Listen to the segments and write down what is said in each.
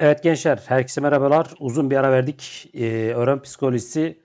Evet gençler, herkese merhabalar. Uzun bir ara verdik. Ee, öğren psikolojisi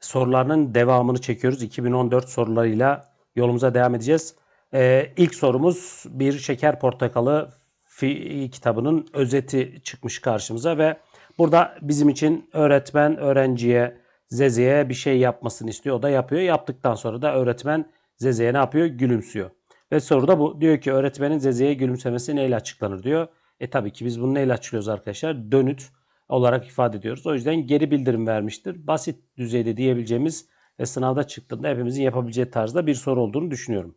sorularının devamını çekiyoruz. 2014 sorularıyla yolumuza devam edeceğiz. Ee, ilk sorumuz bir şeker portakalı fi kitabının özeti çıkmış karşımıza ve burada bizim için öğretmen öğrenciye Zeze'ye bir şey yapmasını istiyor. O da yapıyor. Yaptıktan sonra da öğretmen Zeze'ye ne yapıyor? Gülümsüyor. Ve soruda bu. Diyor ki öğretmenin Zeze'ye gülümsemesi neyle açıklanır diyor. E tabii ki biz bunu neyle açıklıyoruz arkadaşlar? Dönüt olarak ifade ediyoruz. O yüzden geri bildirim vermiştir. Basit düzeyde diyebileceğimiz ve sınavda çıktığında hepimizin yapabileceği tarzda bir soru olduğunu düşünüyorum.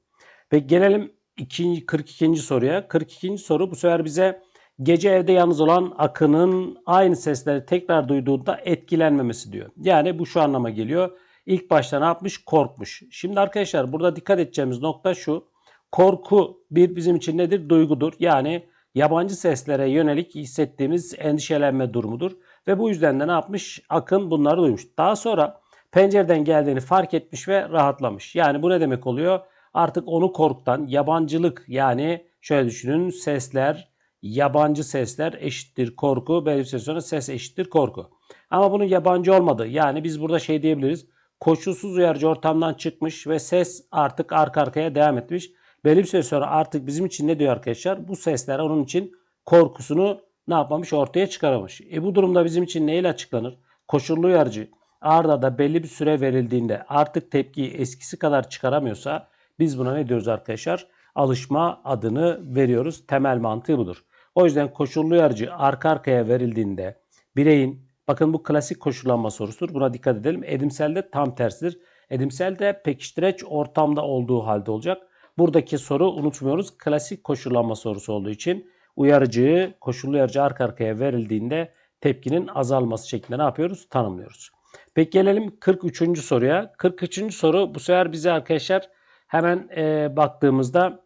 Peki gelelim ikinci, 42. soruya. 42. soru bu sefer bize gece evde yalnız olan Akın'ın aynı sesleri tekrar duyduğunda etkilenmemesi diyor. Yani bu şu anlama geliyor. İlk başta ne yapmış? Korkmuş. Şimdi arkadaşlar burada dikkat edeceğimiz nokta şu. Korku bir bizim için nedir? Duygudur. Yani yabancı seslere yönelik hissettiğimiz endişelenme durumudur. Ve bu yüzden de ne yapmış? Akın bunları duymuş. Daha sonra pencereden geldiğini fark etmiş ve rahatlamış. Yani bu ne demek oluyor? Artık onu korkutan yabancılık yani şöyle düşünün sesler, yabancı sesler eşittir korku. Belli bir süre sonra ses eşittir korku. Ama bunun yabancı olmadığı yani biz burada şey diyebiliriz. Koşulsuz uyarıcı ortamdan çıkmış ve ses artık arka arkaya devam etmiş. Belli bir süre sonra artık bizim için ne diyor arkadaşlar? Bu sesler onun için korkusunu ne yapmamış? Ortaya çıkaramamış. E bu durumda bizim için neyle açıklanır? Koşullu uyarıcı arda da belli bir süre verildiğinde artık tepkiyi eskisi kadar çıkaramıyorsa biz buna ne diyoruz arkadaşlar? Alışma adını veriyoruz. Temel mantığı budur. O yüzden koşullu uyarıcı arka arkaya verildiğinde bireyin bakın bu klasik koşullanma sorusudur. Buna dikkat edelim. Edimselde tam tersidir. Edimselde pekiştireç ortamda olduğu halde olacak. Buradaki soru unutmuyoruz. Klasik koşullanma sorusu olduğu için uyarıcı, koşullu uyarıcı arka arkaya verildiğinde tepkinin azalması şeklinde ne yapıyoruz? Tanımlıyoruz. Peki gelelim 43. soruya. 43. soru bu sefer bize arkadaşlar hemen e, baktığımızda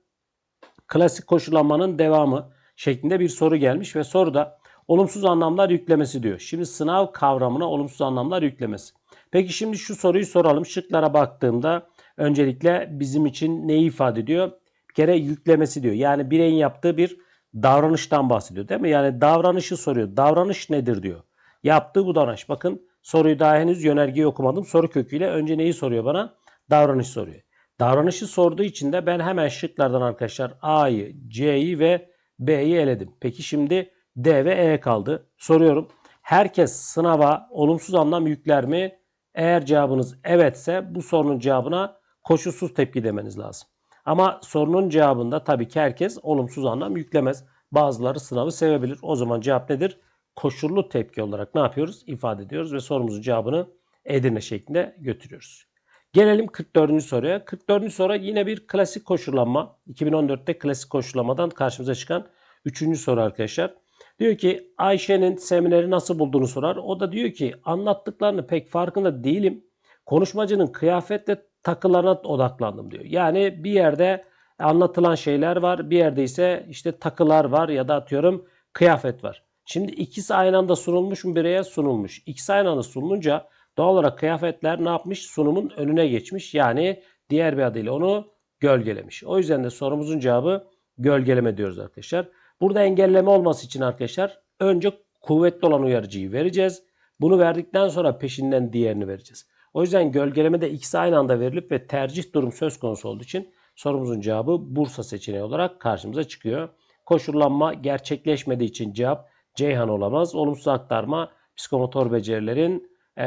klasik koşullanmanın devamı şeklinde bir soru gelmiş ve soruda olumsuz anlamlar yüklemesi diyor. Şimdi sınav kavramına olumsuz anlamlar yüklemesi. Peki şimdi şu soruyu soralım. Şıklara baktığımda öncelikle bizim için neyi ifade ediyor? Bir kere yüklemesi diyor. Yani bireyin yaptığı bir davranıştan bahsediyor değil mi? Yani davranışı soruyor. Davranış nedir diyor. Yaptığı bu davranış. Bakın soruyu daha henüz yönergeyi okumadım. Soru köküyle önce neyi soruyor bana? Davranış soruyor. Davranışı sorduğu için de ben hemen şıklardan arkadaşlar A'yı, C'yi ve B'yi eledim. Peki şimdi D ve E kaldı. Soruyorum. Herkes sınava olumsuz anlam yükler mi? Eğer cevabınız evetse bu sorunun cevabına koşulsuz tepki demeniz lazım. Ama sorunun cevabında tabii ki herkes olumsuz anlam yüklemez. Bazıları sınavı sevebilir. O zaman cevap nedir? Koşullu tepki olarak ne yapıyoruz? İfade ediyoruz ve sorumuzun cevabını Edirne şeklinde götürüyoruz. Gelelim 44. soruya. 44. soru yine bir klasik koşullanma. 2014'te klasik koşullanmadan karşımıza çıkan 3. soru arkadaşlar. Diyor ki Ayşe'nin semineri nasıl bulduğunu sorar. O da diyor ki anlattıklarını pek farkında değilim. Konuşmacının kıyafetle takılarına odaklandım diyor. Yani bir yerde anlatılan şeyler var. Bir yerde ise işte takılar var ya da atıyorum kıyafet var. Şimdi ikisi aynı anda sunulmuş mu bireye sunulmuş. İkisi aynı anda sunulunca doğal olarak kıyafetler ne yapmış? Sunumun önüne geçmiş. Yani diğer bir adıyla onu gölgelemiş. O yüzden de sorumuzun cevabı gölgeleme diyoruz arkadaşlar. Burada engelleme olması için arkadaşlar önce kuvvetli olan uyarıcıyı vereceğiz. Bunu verdikten sonra peşinden diğerini vereceğiz. O yüzden gölgelemede ikisi aynı anda verilip ve tercih durum söz konusu olduğu için sorumuzun cevabı Bursa seçeneği olarak karşımıza çıkıyor. Koşullanma gerçekleşmediği için cevap Ceyhan olamaz. Olumsuz aktarma psikomotor becerilerin e,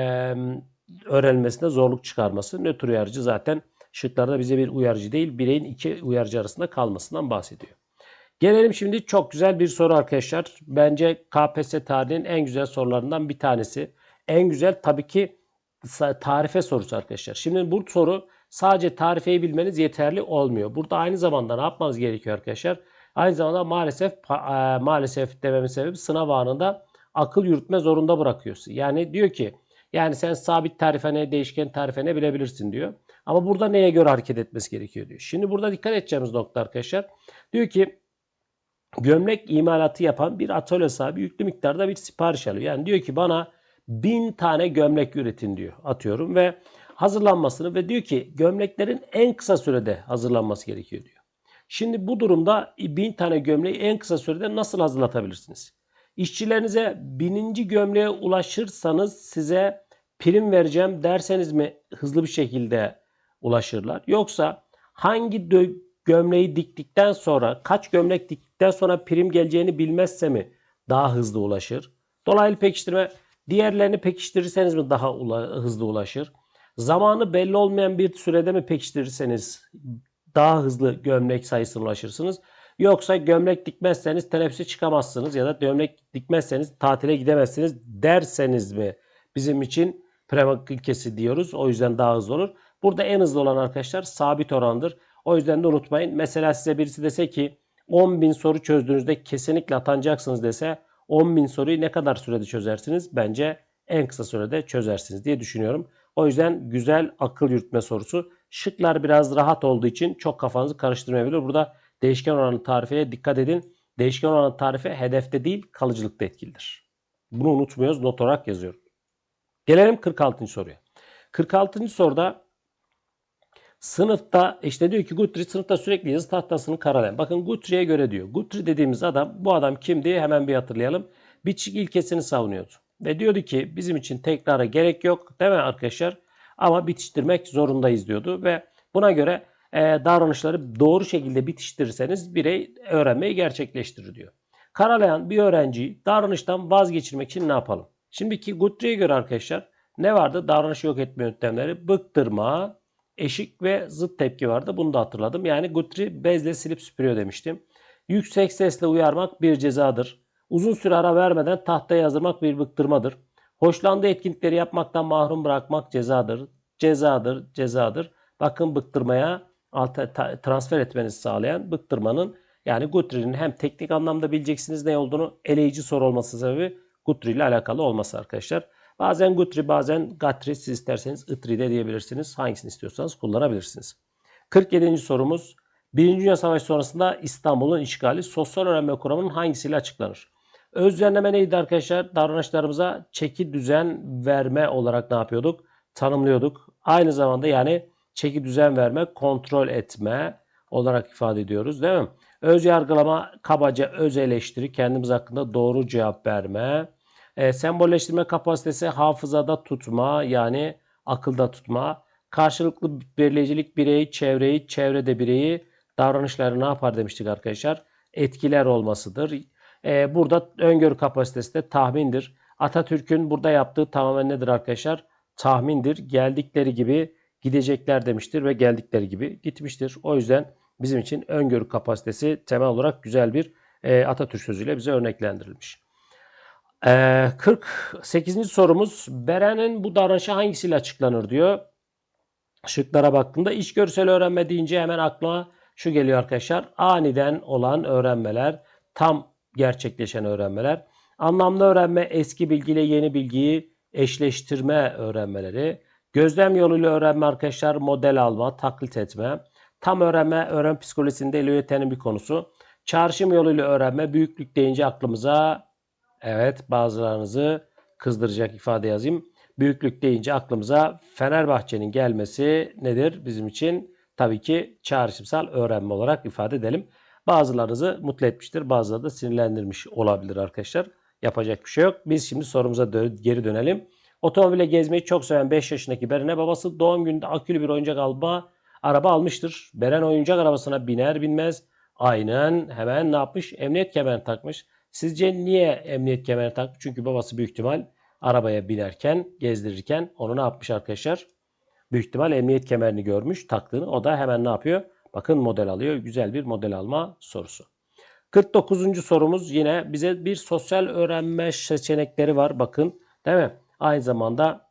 öğrenilmesinde zorluk çıkarması. Nötr uyarıcı zaten şıklarda bize bir uyarıcı değil bireyin iki uyarıcı arasında kalmasından bahsediyor. Gelelim şimdi çok güzel bir soru arkadaşlar. Bence KPSS tarihinin en güzel sorularından bir tanesi. En güzel tabii ki tarife sorusu arkadaşlar. Şimdi bu soru sadece tarifeyi bilmeniz yeterli olmuyor. Burada aynı zamanda ne yapmanız gerekiyor arkadaşlar? Aynı zamanda maalesef e, maalesef dememin sebebi sınav anında akıl yürütme zorunda bırakıyorsun. Yani diyor ki yani sen sabit tarife ne, değişken tarife ne bilebilirsin diyor. Ama burada neye göre hareket etmesi gerekiyor diyor. Şimdi burada dikkat edeceğimiz nokta arkadaşlar. Diyor ki gömlek imalatı yapan bir atölye sahibi yüklü miktarda bir sipariş alıyor. Yani diyor ki bana bin tane gömlek üretin diyor atıyorum ve hazırlanmasını ve diyor ki gömleklerin en kısa sürede hazırlanması gerekiyor diyor. Şimdi bu durumda bin tane gömleği en kısa sürede nasıl hazırlatabilirsiniz? İşçilerinize bininci gömleğe ulaşırsanız size prim vereceğim derseniz mi hızlı bir şekilde ulaşırlar? Yoksa hangi gömleği diktikten sonra kaç gömlek diktikten sonra prim geleceğini bilmezse mi daha hızlı ulaşır? Dolaylı pekiştirme diğerlerini pekiştirirseniz mi daha ula- hızlı ulaşır? Zamanı belli olmayan bir sürede mi pekiştirirseniz daha hızlı gömlek sayısına ulaşırsınız? Yoksa gömlek dikmezseniz teneffüse çıkamazsınız ya da gömlek dikmezseniz tatile gidemezsiniz derseniz mi bizim için premak ilkesi diyoruz. O yüzden daha hızlı olur. Burada en hızlı olan arkadaşlar sabit orandır. O yüzden de unutmayın. Mesela size birisi dese ki 10.000 soru çözdüğünüzde kesinlikle atanacaksınız dese 10.000 soruyu ne kadar sürede çözersiniz? Bence en kısa sürede çözersiniz diye düşünüyorum. O yüzden güzel akıl yürütme sorusu. Şıklar biraz rahat olduğu için çok kafanızı karıştırmayabilir. Burada değişken oranı tarifeye dikkat edin. Değişken oranı tarife hedefte değil kalıcılıkta etkilidir. Bunu unutmuyoruz. Not olarak yazıyorum. Gelelim 46. soruya. 46. soruda sınıfta işte diyor ki Guthrie sınıfta sürekli yazı tahtasını karalayan. Bakın Guthrie'ye göre diyor. Guthrie dediğimiz adam bu adam kimdi hemen bir hatırlayalım. Biçik ilkesini savunuyordu. Ve diyordu ki bizim için tekrara gerek yok değil mi arkadaşlar? Ama bitiştirmek zorundayız diyordu. Ve buna göre e, davranışları doğru şekilde bitiştirirseniz birey öğrenmeyi gerçekleştirir diyor. Karalayan bir öğrenciyi davranıştan vazgeçirmek için ne yapalım? Şimdiki Guthrie'ye göre arkadaşlar ne vardı? Davranış yok etme yöntemleri, bıktırma, eşik ve zıt tepki vardı. Bunu da hatırladım. Yani Guthrie bezle silip süpürüyor demiştim. Yüksek sesle uyarmak bir cezadır. Uzun süre ara vermeden tahtaya yazdırmak bir bıktırmadır. Hoşlandığı etkinlikleri yapmaktan mahrum bırakmak cezadır. Cezadır, cezadır. Bakın bıktırmaya transfer etmenizi sağlayan bıktırmanın yani Guthrie'nin hem teknik anlamda bileceksiniz ne olduğunu eleyici soru olması sebebi Guthrie ile alakalı olması arkadaşlar. Bazen Guthrie bazen Guthrie siz isterseniz Itri de diyebilirsiniz. Hangisini istiyorsanız kullanabilirsiniz. 47. sorumuz. Birinci Dünya Savaşı sonrasında İstanbul'un işgali sosyal öğrenme kuramının hangisiyle açıklanır? Özlenleme neydi arkadaşlar? Davranışlarımıza çeki düzen verme olarak ne yapıyorduk? Tanımlıyorduk. Aynı zamanda yani çeki düzen verme, kontrol etme olarak ifade ediyoruz değil mi? Öz yargılama, kabaca öz eleştiri, kendimiz hakkında doğru cevap verme. E, sembolleştirme kapasitesi hafızada tutma yani akılda tutma. Karşılıklı belirleyicilik bireyi, çevreyi, çevrede bireyi davranışları ne yapar demiştik arkadaşlar? Etkiler olmasıdır. E, burada öngörü kapasitesi de tahmindir. Atatürk'ün burada yaptığı tamamen nedir arkadaşlar? Tahmindir. Geldikleri gibi gidecekler demiştir ve geldikleri gibi gitmiştir. O yüzden bizim için öngörü kapasitesi temel olarak güzel bir e, Atatürk sözüyle bize örneklendirilmiş. Ee, 48. sorumuz Beren'in bu davranışı hangisiyle açıklanır diyor. Şıklara baktığımda içgörüsel öğrenme deyince hemen aklıma şu geliyor arkadaşlar. Aniden olan öğrenmeler, tam gerçekleşen öğrenmeler. Anlamlı öğrenme eski bilgiyle yeni bilgiyi eşleştirme öğrenmeleri. Gözlem yoluyla öğrenme arkadaşlar model alma, taklit etme. Tam öğrenme öğrenme psikolojisinde Eliot'un bir konusu. Çağrışım yoluyla öğrenme büyüklük deyince aklımıza Evet bazılarınızı kızdıracak ifade yazayım. Büyüklük deyince aklımıza Fenerbahçe'nin gelmesi nedir bizim için? Tabii ki çağrışımsal öğrenme olarak ifade edelim. Bazılarınızı mutlu etmiştir, bazıları da sinirlendirmiş olabilir arkadaşlar. Yapacak bir şey yok. Biz şimdi sorumuza dö- geri dönelim. Otomobile gezmeyi çok seven 5 yaşındaki Beren'e babası doğum gününde akülü bir oyuncak alma araba almıştır. Beren oyuncak arabasına biner binmez aynen hemen ne yapmış? Emniyet kemerini takmış. Sizce niye emniyet kemeri takmış? Çünkü babası büyük ihtimal arabaya binerken, gezdirirken onu ne yapmış arkadaşlar? Büyük ihtimal emniyet kemerini görmüş, taktığını. O da hemen ne yapıyor? Bakın model alıyor. Güzel bir model alma sorusu. 49. sorumuz yine bize bir sosyal öğrenme seçenekleri var. Bakın değil mi? Aynı zamanda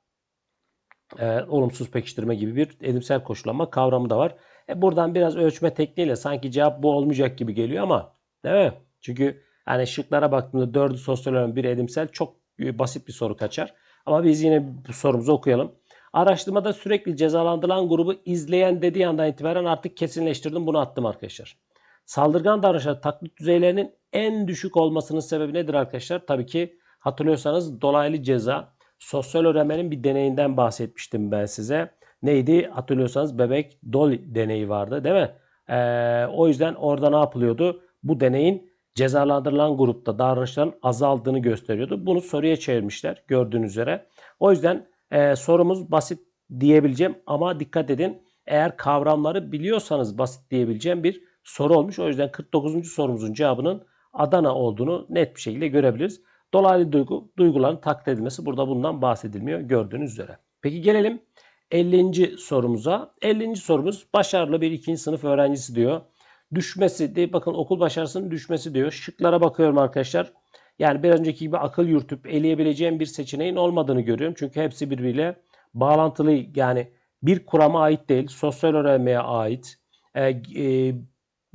e, olumsuz pekiştirme gibi bir edimsel koşullanma kavramı da var. E, buradan biraz ölçme tekniğiyle sanki cevap bu olmayacak gibi geliyor ama değil mi? Çünkü yani şıklara baktığımda 4'ü sosyal öğrenme, 1 edimsel çok e, basit bir soru kaçar. Ama biz yine bu sorumuzu okuyalım. Araştırmada sürekli cezalandırılan grubu izleyen dediği andan itibaren artık kesinleştirdim. Bunu attım arkadaşlar. Saldırgan davranışlar taklit düzeylerinin en düşük olmasının sebebi nedir arkadaşlar? Tabii ki hatırlıyorsanız dolaylı ceza. Sosyal öğrenmenin bir deneyinden bahsetmiştim ben size. Neydi? Hatırlıyorsanız bebek dol deneyi vardı değil mi? Ee, o yüzden orada ne yapılıyordu? Bu deneyin cezalandırılan grupta davranışların azaldığını gösteriyordu. Bunu soruya çevirmişler gördüğünüz üzere. O yüzden e, sorumuz basit diyebileceğim ama dikkat edin eğer kavramları biliyorsanız basit diyebileceğim bir soru olmuş. O yüzden 49. sorumuzun cevabının Adana olduğunu net bir şekilde görebiliriz. Dolaylı duygu, duyguların taklit edilmesi burada bundan bahsedilmiyor gördüğünüz üzere. Peki gelelim 50. sorumuza. 50. sorumuz başarılı bir ikinci sınıf öğrencisi diyor. Düşmesi de bakın okul başarısının düşmesi diyor. Şıklara bakıyorum arkadaşlar. Yani bir önceki gibi akıl yürütüp eleyebileceğim bir seçeneğin olmadığını görüyorum. Çünkü hepsi birbiriyle bağlantılı yani bir kurama ait değil. Sosyal öğrenmeye ait. E, e,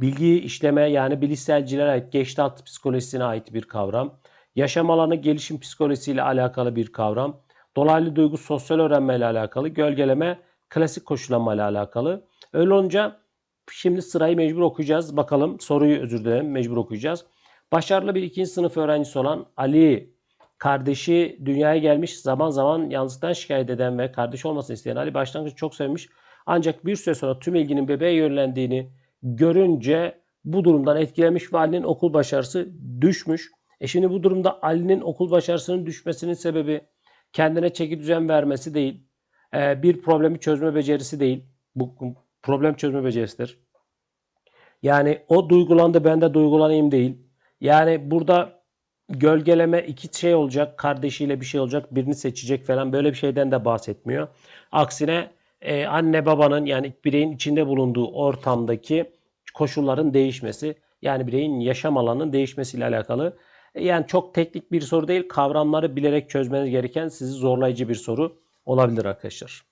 bilgi işleme yani bilişselcilere ait. Geçtat psikolojisine ait bir kavram. Yaşam alanı gelişim psikolojisiyle alakalı bir kavram. Dolaylı duygu sosyal öğrenme ile alakalı. Gölgeleme klasik koşullama ile alakalı. Öyle olunca şimdi sırayı mecbur okuyacağız. Bakalım soruyu özür dilerim mecbur okuyacağız. Başarılı bir ikinci sınıf öğrencisi olan Ali kardeşi dünyaya gelmiş zaman zaman yalnızlıktan şikayet eden ve kardeş olmasını isteyen Ali başlangıçta çok sevmiş. Ancak bir süre sonra tüm ilginin bebeğe yönlendiğini görünce bu durumdan etkilenmiş ve Ali'nin okul başarısı düşmüş. E şimdi bu durumda Ali'nin okul başarısının düşmesinin sebebi kendine çeki düzen vermesi değil. e, bir problemi çözme becerisi değil. Bu problem çözme becerisidir. Yani o duygulandı ben de duygulanayım değil. Yani burada gölgeleme iki şey olacak. Kardeşiyle bir şey olacak. Birini seçecek falan böyle bir şeyden de bahsetmiyor. Aksine e, anne babanın yani bireyin içinde bulunduğu ortamdaki koşulların değişmesi yani bireyin yaşam alanının değişmesiyle alakalı. E, Yani çok teknik bir soru değil. Kavramları bilerek çözmeniz gereken sizi zorlayıcı bir soru olabilir arkadaşlar.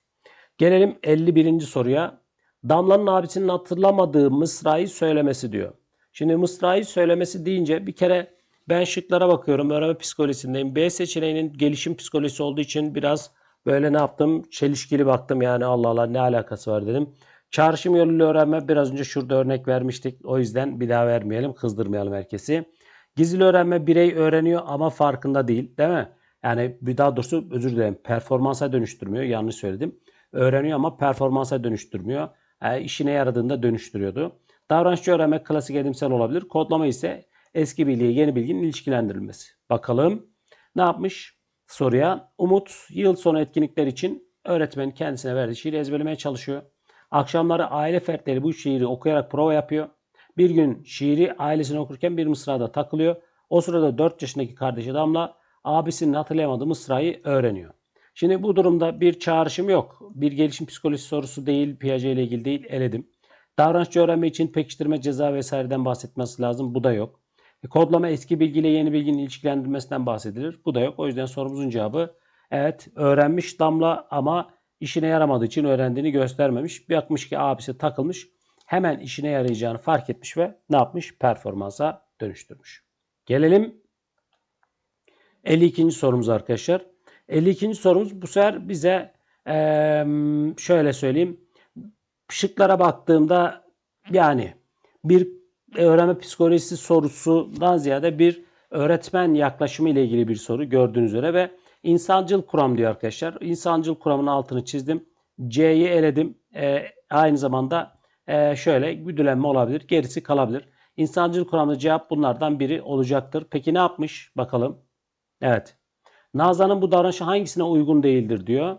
Gelelim 51. soruya. Damla'nın abisinin hatırlamadığı mısrayı söylemesi diyor. Şimdi mısrayı söylemesi deyince bir kere ben şıklara bakıyorum. Öğrenme psikolojisindeyim. B seçeneğinin gelişim psikolojisi olduğu için biraz böyle ne yaptım? Çelişkili baktım yani Allah Allah ne alakası var dedim. Çağrışım yoluyla öğrenme biraz önce şurada örnek vermiştik. O yüzden bir daha vermeyelim, kızdırmayalım herkesi. Gizli öğrenme birey öğreniyor ama farkında değil, değil mi? Yani bir daha doğrusu özür dilerim performansa dönüştürmüyor. Yanlış söyledim. Öğreniyor ama performansa dönüştürmüyor. Yani işine yaradığında dönüştürüyordu. Davranışçı öğrenme klasik edimsel olabilir. Kodlama ise eski bilgiye yeni bilginin ilişkilendirilmesi. Bakalım ne yapmış soruya? Umut yıl sonu etkinlikler için öğretmenin kendisine verdiği şiiri ezberlemeye çalışıyor. Akşamları aile fertleri bu şiiri okuyarak prova yapıyor. Bir gün şiiri ailesine okurken bir mısrada takılıyor. O sırada 4 yaşındaki kardeşi Damla abisinin hatırlayamadığı mısrayı öğreniyor. Şimdi bu durumda bir çağrışım yok. Bir gelişim psikolojisi sorusu değil, Piaget ile ilgili değil, eledim. Davranışçı öğrenme için pekiştirme, ceza vesaireden bahsetmesi lazım. Bu da yok. E, kodlama eski bilgiyle yeni bilginin ilişkilendirmesinden bahsedilir. Bu da yok. O yüzden sorumuzun cevabı evet öğrenmiş Damla ama işine yaramadığı için öğrendiğini göstermemiş. Bakmış ki abisi takılmış. Hemen işine yarayacağını fark etmiş ve ne yapmış? Performansa dönüştürmüş. Gelelim 52. sorumuz arkadaşlar. 52. sorumuz bu sefer bize şöyle söyleyeyim. Şıklara baktığımda yani bir öğrenme psikolojisi sorusundan ziyade bir öğretmen yaklaşımı ile ilgili bir soru gördüğünüz üzere ve insancıl kuram diyor arkadaşlar. İnsancıl kuramın altını çizdim. C'yi eledim. Ee, aynı zamanda e, şöyle güdülenme olabilir. Gerisi kalabilir. İnsancıl kuramda cevap bunlardan biri olacaktır. Peki ne yapmış? Bakalım. Evet. Nazan'ın bu davranışı hangisine uygun değildir diyor.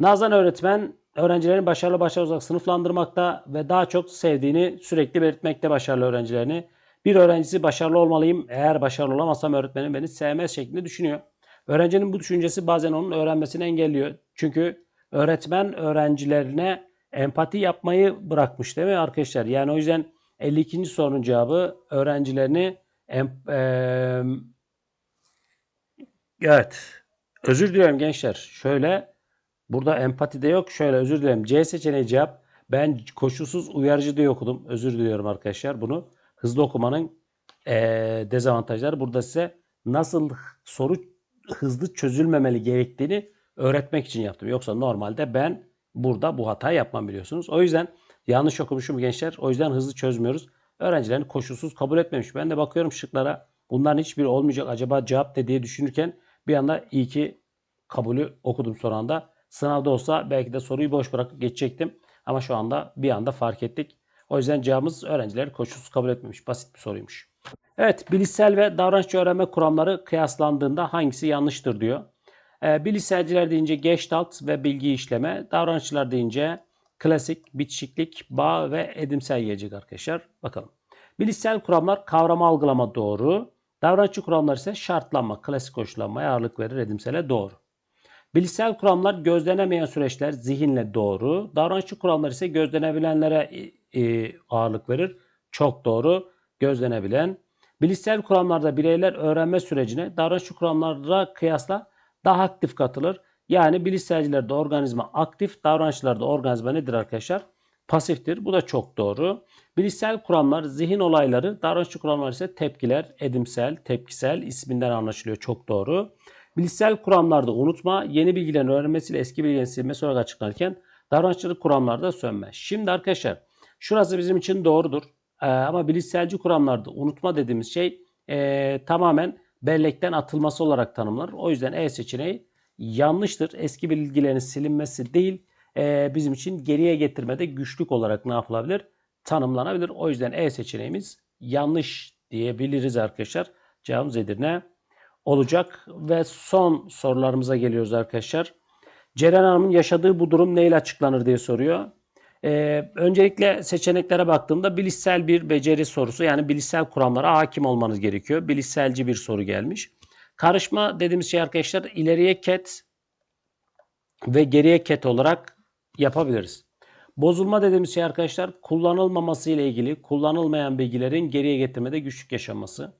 Nazan öğretmen öğrencilerin başarılı başarısız olarak sınıflandırmakta ve daha çok sevdiğini sürekli belirtmekte başarılı öğrencilerini. Bir öğrencisi başarılı olmalıyım. Eğer başarılı olamazsam öğretmenim beni sevmez şeklinde düşünüyor. Öğrencinin bu düşüncesi bazen onun öğrenmesini engelliyor. Çünkü öğretmen öğrencilerine empati yapmayı bırakmış değil mi arkadaşlar? Yani o yüzden 52. sorunun cevabı öğrencilerini em- eee, evet özür diliyorum gençler. Şöyle Burada empati de yok. Şöyle özür dilerim. C seçeneği cevap. Ben koşulsuz uyarıcı diye okudum. Özür diliyorum arkadaşlar bunu. Hızlı okumanın eee, dezavantajları. Burada size nasıl soru hızlı çözülmemeli gerektiğini öğretmek için yaptım. Yoksa normalde ben burada bu hatayı yapmam biliyorsunuz. O yüzden yanlış okumuşum gençler. O yüzden hızlı çözmüyoruz. Öğrencilerin koşulsuz kabul etmemiş. Ben de bakıyorum şıklara. Bunların hiçbiri olmayacak. Acaba cevap ne diye düşünürken bir anda iyi ki kabulü okudum son anda. Sınavda olsa belki de soruyu boş bırakıp geçecektim. Ama şu anda bir anda fark ettik. O yüzden cevabımız öğrenciler koşulsuz kabul etmemiş. Basit bir soruymuş. Evet, bilişsel ve davranışçı öğrenme kuramları kıyaslandığında hangisi yanlıştır diyor. Ee, bilişselciler deyince Gestalt ve bilgi işleme, davranışçılar deyince klasik, bitişiklik, bağ ve edimsel gelecek arkadaşlar. Bakalım. Bilişsel kuramlar kavrama algılama doğru. Davranışçı kuramlar ise şartlanma, klasik koşullanmaya ağırlık verir, edimsele doğru. Bilişsel kuramlar gözlenemeyen süreçler zihinle doğru. Davranışçı kuramlar ise gözlenebilenlere ağırlık verir. Çok doğru. Gözlenebilen. Bilişsel kuramlarda bireyler öğrenme sürecine davranışçı kuramlara kıyasla daha aktif katılır. Yani bilişselcilerde organizma aktif, davranışçılarda organizma nedir arkadaşlar? Pasiftir. Bu da çok doğru. Bilişsel kuramlar zihin olayları, davranışçı kuramlar ise tepkiler, edimsel, tepkisel isminden anlaşılıyor. Çok doğru. Bilişsel kuramlarda unutma, yeni bilgilerin öğrenmesiyle eski bilgilerin silmesi olarak açıklanırken davranışçılık kuramlarda sönme. Şimdi arkadaşlar şurası bizim için doğrudur. Ee, ama bilişselci kuramlarda unutma dediğimiz şey e, tamamen bellekten atılması olarak tanımlanır. O yüzden E seçeneği yanlıştır. Eski bilgilerin silinmesi değil e, bizim için geriye getirmede güçlük olarak ne yapılabilir? Tanımlanabilir. O yüzden E seçeneğimiz yanlış diyebiliriz arkadaşlar. Cevabımız Edirne olacak. Ve son sorularımıza geliyoruz arkadaşlar. Ceren Hanım'ın yaşadığı bu durum neyle açıklanır diye soruyor. Ee, öncelikle seçeneklere baktığımda bilişsel bir beceri sorusu yani bilişsel kuramlara hakim olmanız gerekiyor. Bilişselci bir soru gelmiş. Karışma dediğimiz şey arkadaşlar ileriye ket ve geriye ket olarak yapabiliriz. Bozulma dediğimiz şey arkadaşlar kullanılmaması ile ilgili kullanılmayan bilgilerin geriye getirmede güçlük yaşaması.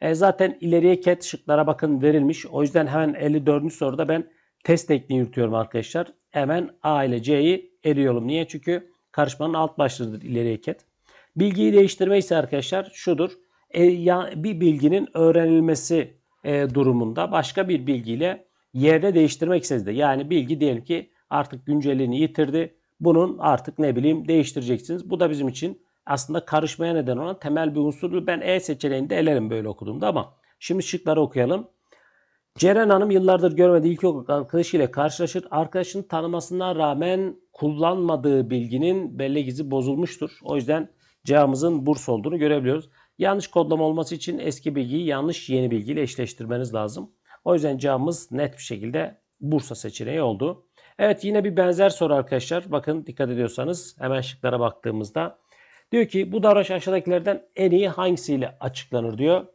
E zaten ileriye ket şıklara bakın verilmiş. O yüzden hemen 54. soruda ben test tekniği yürütüyorum arkadaşlar. Hemen A ile C'yi eliyorum. Niye? Çünkü karışmanın alt başlığıdır ileriye ket. Bilgiyi değiştirme ise arkadaşlar şudur. E, ya, bir bilginin öğrenilmesi e, durumunda başka bir bilgiyle yerde değiştirmek istedi. Yani bilgi diyelim ki artık güncelliğini yitirdi. Bunun artık ne bileyim değiştireceksiniz. Bu da bizim için aslında karışmaya neden olan temel bir unsurdur. Ben E seçeneğinde elerim böyle okuduğumda ama şimdi şıkları okuyalım. Ceren Hanım yıllardır görmediği ilkokul arkadaşıyla karşılaşır. Arkadaşını tanımasına rağmen kullanmadığı bilginin belli izi bozulmuştur. O yüzden cevabımızın burs olduğunu görebiliyoruz. Yanlış kodlama olması için eski bilgiyi yanlış yeni bilgiyle eşleştirmeniz lazım. O yüzden cevabımız net bir şekilde Bursa seçeneği oldu. Evet yine bir benzer soru arkadaşlar. Bakın dikkat ediyorsanız hemen şıklara baktığımızda. Diyor ki bu davranış aşağıdakilerden en iyi hangisiyle açıklanır diyor.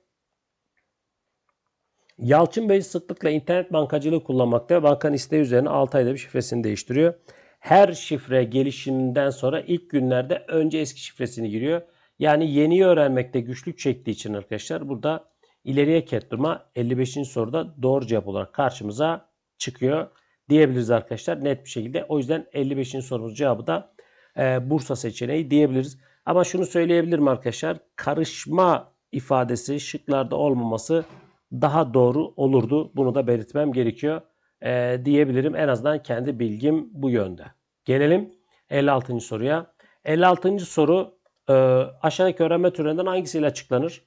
Yalçın Bey sıklıkla internet bankacılığı kullanmakta ve bankanın isteği üzerine 6 ayda bir şifresini değiştiriyor. Her şifre gelişiminden sonra ilk günlerde önce eski şifresini giriyor. Yani yeni öğrenmekte güçlük çektiği için arkadaşlar burada ileriye ket durma 55. soruda doğru cevap olarak karşımıza çıkıyor diyebiliriz arkadaşlar net bir şekilde. O yüzden 55. sorumuz cevabı da e, Bursa seçeneği diyebiliriz. Ama şunu söyleyebilirim arkadaşlar. Karışma ifadesi şıklarda olmaması daha doğru olurdu. Bunu da belirtmem gerekiyor e, diyebilirim. En azından kendi bilgim bu yönde. Gelelim 56. soruya. 56. soru e, aşağıdaki öğrenme türlerinden hangisiyle açıklanır?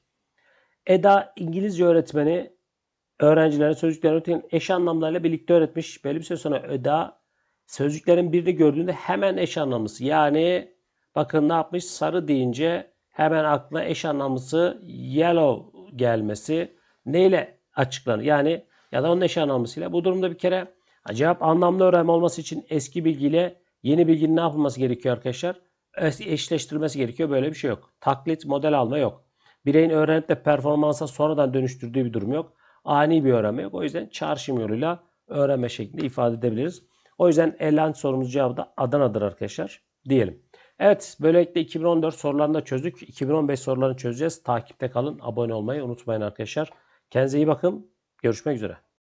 Eda İngilizce öğretmeni öğrencilere sözcüklerin öteki eş anlamlarıyla birlikte öğretmiş. Belli bir süre sonra Eda sözcüklerin birini gördüğünde hemen eş anlamlısı. Yani bakın ne yapmış? Sarı deyince hemen aklına eş anlamlısı yellow gelmesi neyle açıklanır? Yani ya da onun eş anlamlısıyla. Bu durumda bir kere cevap anlamlı öğrenme olması için eski bilgiyle yeni bilginin ne yapılması gerekiyor arkadaşlar? Eşleştirilmesi gerekiyor. Böyle bir şey yok. Taklit, model alma yok. Bireyin öğrenip de performansa sonradan dönüştürdüğü bir durum yok. Ani bir öğrenme yok. O yüzden çağrışım yoluyla öğrenme şeklinde ifade edebiliriz. O yüzden 50. sorumuz cevabı da Adana'dır arkadaşlar diyelim. Evet böylelikle 2014 sorularını da çözdük. 2015 sorularını çözeceğiz. Takipte kalın. Abone olmayı unutmayın arkadaşlar. Kendinize iyi bakın. Görüşmek üzere.